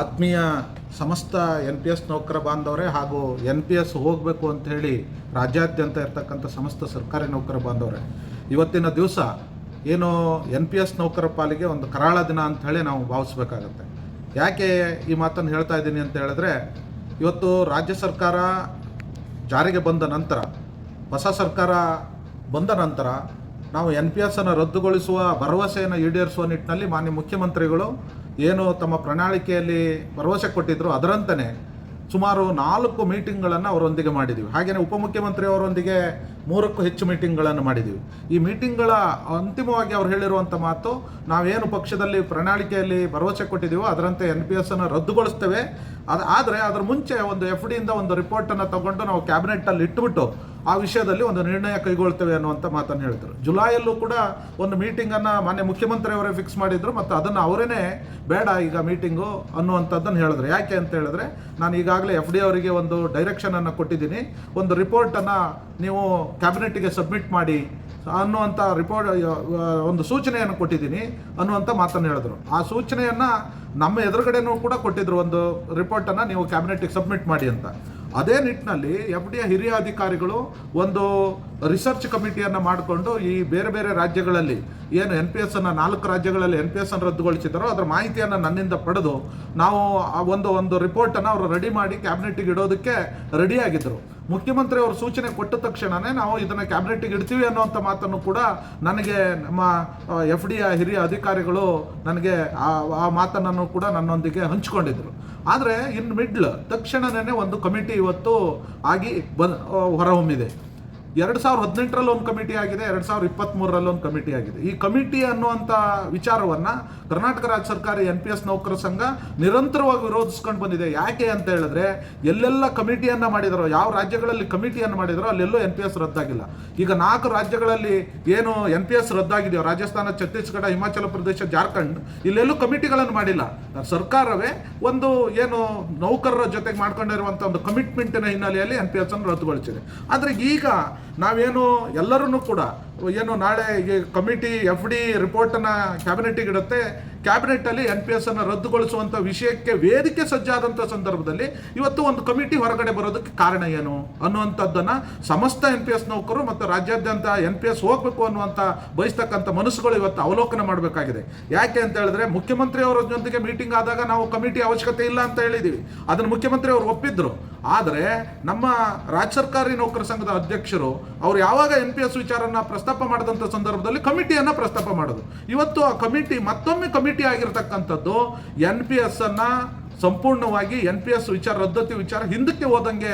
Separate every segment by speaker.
Speaker 1: ಆತ್ಮೀಯ ಸಮಸ್ತ N P S ನೌಕರ ಬಾಂಧವರೇ ಹಾಗೂ ಎನ್ ಪಿ ಎಸ್ ಹೋಗಬೇಕು ಅಂತ ಹೇಳಿ ರಾಜ್ಯಾದ್ಯಂತ ಇರ್ತಕ್ಕಂಥ ಸಮಸ್ತ ಸರ್ಕಾರಿ ನೌಕರ ಬಾಂಧವರೇ, ಇವತ್ತಿನ ದಿವಸ ಏನು ಎನ್ ಪಿ ಎಸ್ ನೌಕರ ಪಾಲಿಗೆ ಒಂದು ಕರಾಳ ದಿನ ಅಂತ ಹೇಳಿ ನಾವು ಭಾವಿಸ್ಬೇಕಾಗತ್ತೆ. ಯಾಕೆ ಈ ಮಾತನ್ನು ಹೇಳ್ತಾ ಇದ್ದೀನಿ ಅಂತ ಹೇಳಿದ್ರೆ, ಇವತ್ತು ರಾಜ್ಯ ಸರ್ಕಾರ ಜಾರಿಗೆ ಬಂದ ನಂತರ, ಹೊಸ ಸರ್ಕಾರ ಬಂದ ನಂತರ ನಾವು ಎನ್ ಪಿ ಎಸ್ ಅನ್ನು ರದ್ದುಗೊಳಿಸುವ ಭರವಸೆಯನ್ನು ಈಡೇರಿಸುವ ನಿಟ್ಟಿನಲ್ಲಿ ಮಾನ್ಯ ಮುಖ್ಯಮಂತ್ರಿಗಳು ಏನು ತಮ್ಮ ಪ್ರಣಾಳಿಕೆಯಲ್ಲಿ ಭರವಸೆ ಕೊಟ್ಟಿದ್ರು ಅದರಂತನೇ ಸುಮಾರು ನಾಲ್ಕು ಮೀಟಿಂಗ್ಗಳನ್ನು ಅವರೊಂದಿಗೆ ಮಾಡಿದ್ದೀವಿ ಹಾಗೆಯೇ ಉಪಮುಖ್ಯಮಂತ್ರಿ ಅವರೊಂದಿಗೆ ಮೂರಕ್ಕೂ ಹೆಚ್ಚು ಮೀಟಿಂಗ್ಗಳನ್ನು ಮಾಡಿದ್ದೀವಿ ಈ ಮೀಟಿಂಗ್ಗಳ ಅಂತಿಮವಾಗಿ ಅವ್ರು ಹೇಳಿರುವಂಥ ಮಾತು, ನಾವೇನು ಪಕ್ಷದಲ್ಲಿ ಪ್ರಣಾಳಿಕೆಯಲ್ಲಿ ಭರವಸೆ ಕೊಟ್ಟಿದ್ದೀವೋ ಅದರಂತೆ ಎನ್ ಪಿ ಎಸ್ಸನ್ನು ರದ್ದುಗೊಳಿಸ್ತೇವೆ. ಅದು ಆದರೆ ಅದರ ಮುಂಚೆ ಒಂದು ಎಫ್ ಡಿಯಿಂದ ಒಂದು ರಿಪೋರ್ಟನ್ನು ತಗೊಂಡು ನಾವು ಕ್ಯಾಬಿನೆಟ್ಟಲ್ಲಿ ಇಟ್ಬಿಟ್ಟು ಆ ವಿಷಯದಲ್ಲಿ ಒಂದು ನಿರ್ಣಯ ಕೈಗೊಳ್ತೇವೆ ಅನ್ನುವಂಥ ಮಾತನ್ನು ಹೇಳಿದರು ಜುಲೈಯಲ್ಲೂ ಕೂಡ ಒಂದು ಮೀಟಿಂಗನ್ನು ಮಾನ್ಯ ಮುಖ್ಯಮಂತ್ರಿಯವರೇ ಫಿಕ್ಸ್ ಮಾಡಿದ್ರು ಮತ್ತು ಅದನ್ನು ಅವರೇ ಬೇಡ ಈಗ ಮೀಟಿಂಗು ಅನ್ನುವಂಥದ್ದನ್ನು ಹೇಳಿದ್ರು. ಯಾಕೆ ಅಂತ ಹೇಳಿದ್ರೆ ನಾನು ಈಗಾಗಲೇ ಎಫ್ ಡಿ ಅವರಿಗೆ ಒಂದು ಡೈರೆಕ್ಷನನ್ನು ಕೊಟ್ಟಿದ್ದೀನಿ. ಒಂದು ರಿಪೋರ್ಟನ್ನು ನೀವು ಕ್ಯಾಬಿನೆಟ್ಗೆ ಸಬ್ಮಿಟ್ ಮಾಡಿ ಅನ್ನುವಂಥ ರಿಪೋರ್ಟ್ ಒಂದು ಸೂಚನೆಯನ್ನು ಕೊಟ್ಟಿದ್ದೀನಿ ಅನ್ನುವಂಥ ಮಾತನ್ನು ಹೇಳಿದ್ರು. ಆ ಸೂಚನೆಯನ್ನು ನಮ್ಮ ಎದುರುಗಡೆನೂ ಕೂಡ ಕೊಟ್ಟಿದ್ರು ಒಂದು ರಿಪೋರ್ಟನ್ನು ನೀವು ಕ್ಯಾಬಿನೆಟ್ಗೆ ಸಬ್ಮಿಟ್ ಮಾಡಿ ಅಂತ. ಅದೇ ನಿಟ್ಟಿನಲ್ಲಿ ಎಫ್ ಡಿ ಹಿರಿಯ ಅಧಿಕಾರಿಗಳು ಒಂದು ರಿಸರ್ಚ್ ಕಮಿಟಿಯನ್ನು ಮಾಡಿಕೊಂಡು ಈ ಬೇರೆ ಬೇರೆ ರಾಜ್ಯಗಳಲ್ಲಿ ಏನು ಎನ್ ಪಿ ಎಸ್ ಅನ್ನು ನಾಲ್ಕು ರಾಜ್ಯಗಳಲ್ಲಿ ಎನ್ ಪಿ ಎಸ್ ಅನ್ನು ರದ್ದುಗೊಳಿಸಿದ್ದಾರೋ ಅದರ ಮಾಹಿತಿಯನ್ನು ನನ್ನಿಂದ ಪಡೆದು ನಾವು ಆ ಒಂದು ಒಂದು ರಿಪೋರ್ಟನ್ನು ಅವರು ರೆಡಿ ಮಾಡಿ ಕ್ಯಾಬಿನೆಟ್ಗೆ ಇಡೋದಕ್ಕೆ ರೆಡಿಯಾಗಿದ್ದರು ಮುಖ್ಯಮಂತ್ರಿ ಅವರು ಸೂಚನೆ ಕೊಟ್ಟ ತಕ್ಷಣವೇ ನಾವು ಇದನ್ನು ಕ್ಯಾಬಿನೆಟ್ಗೆ ಇಡ್ತೀವಿ ಅನ್ನುವಂಥ ಮಾತನ್ನು ಕೂಡ ನನಗೆ ನಮ್ಮ ಎಫ್ ಡಿ ಹಿರಿಯ ಅಧಿಕಾರಿಗಳು ನನಗೆ ಆ ಮಾತನ್ನು ಕೂಡ ನನ್ನೊಂದಿಗೆ ಹಂಚಿಕೊಂಡಿದ್ದರು ಆದರೆ ಇನ್ ಮಿಡ್ಲ್ ತಕ್ಷಣನೇ ಒಂದು ಕಮಿಟಿ ಇವತ್ತು ಆಗಿ ಬಂದ್ ಹೊರಹೊಮ್ಮಿದೆ. ಎರಡು ಸಾವಿರದ ಹದಿನೆಂಟರಲ್ಲಿ ಒಂದು ಕಮಿಟಿ ಆಗಿದೆ, ಎರಡು ಸಾವಿರದ ಇಪ್ಪತ್ತ್ಮೂರರಲ್ಲಿ ಒಂದು ಕಮಿಟಿ ಆಗಿದೆ. ಈ ಕಮಿಟಿ ಅನ್ನುವಂಥ ವಿಚಾರವನ್ನು ಕರ್ನಾಟಕ ರಾಜ್ಯ ಸರ್ಕಾರ, ಎನ್ ಪಿ ಎಸ್ ನೌಕರ ಸಂಘ ನಿರಂತರವಾಗಿ ವಿರೋಧಿಸ್ಕೊಂಡು ಬಂದಿದೆ. ಯಾಕೆ ಅಂತ ಹೇಳಿದ್ರೆ, ಎಲ್ಲೆಲ್ಲ ಕಮಿಟಿಯನ್ನು ಮಾಡಿದರೋ, ಯಾವ ರಾಜ್ಯಗಳಲ್ಲಿ ಕಮಿಟಿಯನ್ನು ಮಾಡಿದರೋ, ಅಲ್ಲೆಲ್ಲೂ ಎನ್ ಪಿ ಎಸ್ ರದ್ದಾಗಿಲ್ಲ. ಈಗ ನಾಲ್ಕು ರಾಜ್ಯಗಳಲ್ಲಿ ಏನು ಎನ್ ಪಿ ಎಸ್ ರದ್ದಾಗಿದೆಯೋ, ರಾಜಸ್ಥಾನ, ಛತ್ತೀಸ್ಗಢ, ಹಿಮಾಚಲ ಪ್ರದೇಶ, ಜಾರ್ಖಂಡ್, ಇಲ್ಲೆಲ್ಲೂ ಕಮಿಟಿಗಳನ್ನು ಮಾಡಿಲ್ಲ. ಸರ್ಕಾರವೇ ಒಂದು ಏನು ನೌಕರರ ಜೊತೆಗೆ ಮಾಡ್ಕೊಂಡಿರುವಂಥ ಒಂದು ಕಮಿಟ್ಮೆಂಟಿನ ಹಿನ್ನೆಲೆಯಲ್ಲಿ ಎನ್ ಪಿ ಎಸ್ ಅನ್ನು ರದ್ದುಗೊಳಿಸಿದೆ. ಆದರೆ ಈಗ ನಾವೇನು ಎಲ್ಲರೂ ಕೂಡ, ಏನು ನಾಳೆ ಈ ಕಮಿಟಿ ಎಫ್ ಡಿ ರಿಪೋರ್ಟನ್ನು ಕ್ಯಾಬಿನೆಟ್ಗೆ ಇಡುತ್ತೆ. ಕ್ಯಾಬಿನೆಟ್ಟಲ್ಲಿ ಎನ್ ಪಿ ಎಸ್ ಅನ್ನು ರದ್ದುಗೊಳಿಸುವಂಥ ವಿಷಯಕ್ಕೆ ವೇದಿಕೆ ಸಜ್ಜಾದಂಥ ಸಂದರ್ಭದಲ್ಲಿ ಇವತ್ತು ಒಂದು ಕಮಿಟಿ ಹೊರಗಡೆ ಬರೋದಕ್ಕೆ ಕಾರಣ ಏನು ಅನ್ನುವಂಥದ್ದನ್ನು ಸಮಸ್ತ ಎನ್ ಪಿ ಎಸ್ ನೌಕರು ಮತ್ತು ರಾಜ್ಯಾದ್ಯಂತ ಎನ್ ಪಿ ಎಸ್ ಹೋಗಬೇಕು ಅನ್ನುವಂಥ ಬಯಸ್ತಕ್ಕಂಥ ಮನಸ್ಸುಗಳು ಇವತ್ತು ಅವಲೋಕನ ಮಾಡಬೇಕಾಗಿದೆ. ಯಾಕೆ ಅಂತ ಹೇಳಿದ್ರೆ ಮುಖ್ಯಮಂತ್ರಿ ಅವರ ಜೊತೆಗೆ ಮೀಟಿಂಗ್ ಆದಾಗ ನಾವು ಕಮಿಟಿ ಅವಶ್ಯಕತೆ ಇಲ್ಲ ಅಂತ ಹೇಳಿದ್ದೀವಿ ಅದನ್ನು ಮುಖ್ಯಮಂತ್ರಿ ಅವರು ಒಪ್ಪಿದ್ರು. ಆದರೆ ನಮ್ಮ ರಾಜ್ಯ ಸರ್ಕಾರಿ ನೌಕರ ಸಂಘದ ಅಧ್ಯಕ್ಷರು ಅವರು ಯಾವಾಗ ಎನ್ ಪಿ ಎಸ್ ವಿಚಾರನ ಪ್ರಸ್ತಾಪ ಮಾಡಿದಂಥ ಸಂದರ್ಭದಲ್ಲಿ ಕಮಿಟಿಯನ್ನು ಪ್ರಸ್ತಾಪ ಮಾಡೋದು. ಇವತ್ತು ಆ ಕಮಿಟಿ ಮತ್ತೊಮ್ಮೆ ಕಮಿಟಿ ಆಗಿರ್ತಕ್ಕಂಥದ್ದು ಎನ್ ಪಿ ಎಸ್ ಅನ್ನ ಸಂಪೂರ್ಣವಾಗಿ ಎನ್ ಪಿ ಎಸ್ ವಿಚಾರ, ರದ್ದತಿ ವಿಚಾರ ಹಿಂದಕ್ಕೆ ಹೋದಂಗೆ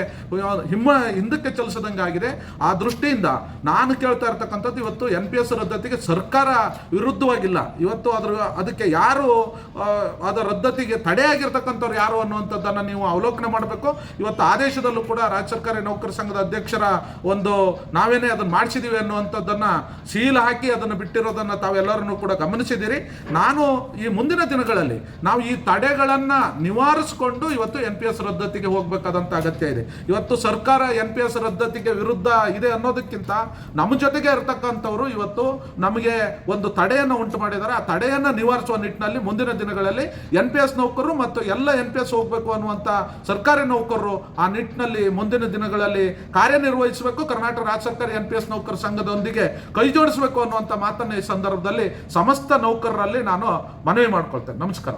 Speaker 1: ಹಿಮ್ಮ ಹಿಂದಕ್ಕೆ ಚಲಿಸದಂಗೆ ಆಗಿದೆ. ಆ ದೃಷ್ಟಿಯಿಂದ ನಾನು ಕೇಳ್ತಾ ಇರ್ತಕ್ಕಂಥದ್ದು ಇವತ್ತು ಎನ್ ಪಿ ಎಸ್ ರದ್ದತಿಗೆ ಸರ್ಕಾರ ವಿರುದ್ಧವಾಗಿಲ್ಲ. ಇವತ್ತು ಅದ್ರ, ಅದಕ್ಕೆ ಯಾರು ಅದರ ರದ್ದತಿಗೆ ತಡೆಯಾಗಿರ್ತಕ್ಕಂಥವ್ರು ಯಾರು ಅನ್ನುವಂಥದ್ದನ್ನು ನೀವು ಅವಲೋಕನ ಮಾಡಬೇಕು. ಇವತ್ತು ಆದೇಶದಲ್ಲೂ ಕೂಡ ರಾಜ್ಯ ಸರ್ಕಾರಿ ನೌಕರ ಸಂಘದ ಅಧ್ಯಕ್ಷರ ಒಂದು ನಾವೇನೇ ಅದನ್ನು ಮಾಡಿಸಿದೀವಿ ಅನ್ನುವಂಥದ್ದನ್ನು ಸೀಲ್ ಹಾಕಿ ಅದನ್ನು ಬಿಟ್ಟಿರೋದನ್ನು ತಾವೆಲ್ಲರನ್ನು ಕೂಡ ಗಮನಿಸಿದ್ದೀರಿ. ನಾನು ಈ ಮುಂದಿನ ದಿನಗಳಲ್ಲಿ ನಾವು ಈ ತಡೆಗಳನ್ನು ನಿವಾರಿಸಿಕೊಂಡು ಇವತ್ತು ಎನ್ ಪಿ ಎಸ್ ರದ್ದತಿಗೆ ಹೋಗಬೇಕಾದಂಥ ಅಗತ್ಯ ಇದೆ. ಇವತ್ತು ಸರ್ಕಾರ ಎನ್ ಪಿ ಎಸ್ ರದ್ದತಿಗೆ ವಿರುದ್ಧ ಇದೆ ಅನ್ನೋದಕ್ಕಿಂತ ನಮ್ಮ ಜೊತೆಗೆ ಇರತಕ್ಕಂಥವ್ರು ಇವತ್ತು ನಮಗೆ ಒಂದು ತಡೆಯನ್ನು ಉಂಟು ಮಾಡಿದ್ದಾರೆ. ಆ ತಡೆಯನ್ನು ನಿವಾರಿಸುವ ನಿಟ್ಟಿನಲ್ಲಿ ಮುಂದಿನ ದಿನಗಳಲ್ಲಿ ಎನ್ ಪಿ ಎಸ್ ನೌಕರರು ಮತ್ತು ಎಲ್ಲ ಎನ್ ಪಿ ಎಸ್ ಹೋಗಬೇಕು ಅನ್ನುವಂಥ ಸರ್ಕಾರಿ ನೌಕರರು ಆ ನಿಟ್ಟಿನಲ್ಲಿ ಮುಂದಿನ ದಿನಗಳಲ್ಲಿ ಕಾರ್ಯನಿರ್ವಹಿಸಬೇಕು. ಕರ್ನಾಟಕ ರಾಜ್ಯ ಸರ್ಕಾರಿ ಎನ್ ಪಿ ಎಸ್ ನೌಕರ ಸಂಘದೊಂದಿಗೆ ಕೈ ಜೋಡಿಸಬೇಕು ಅನ್ನುವಂಥ ಮಾತನ್ನು ಈ ಸಂದರ್ಭದಲ್ಲಿ ಸಮಸ್ತ ನೌಕರರಲ್ಲಿ ನಾನು ಮನವಿ ಮಾಡ್ಕೊಳ್ತೇನೆ. ನಮಸ್ಕಾರ.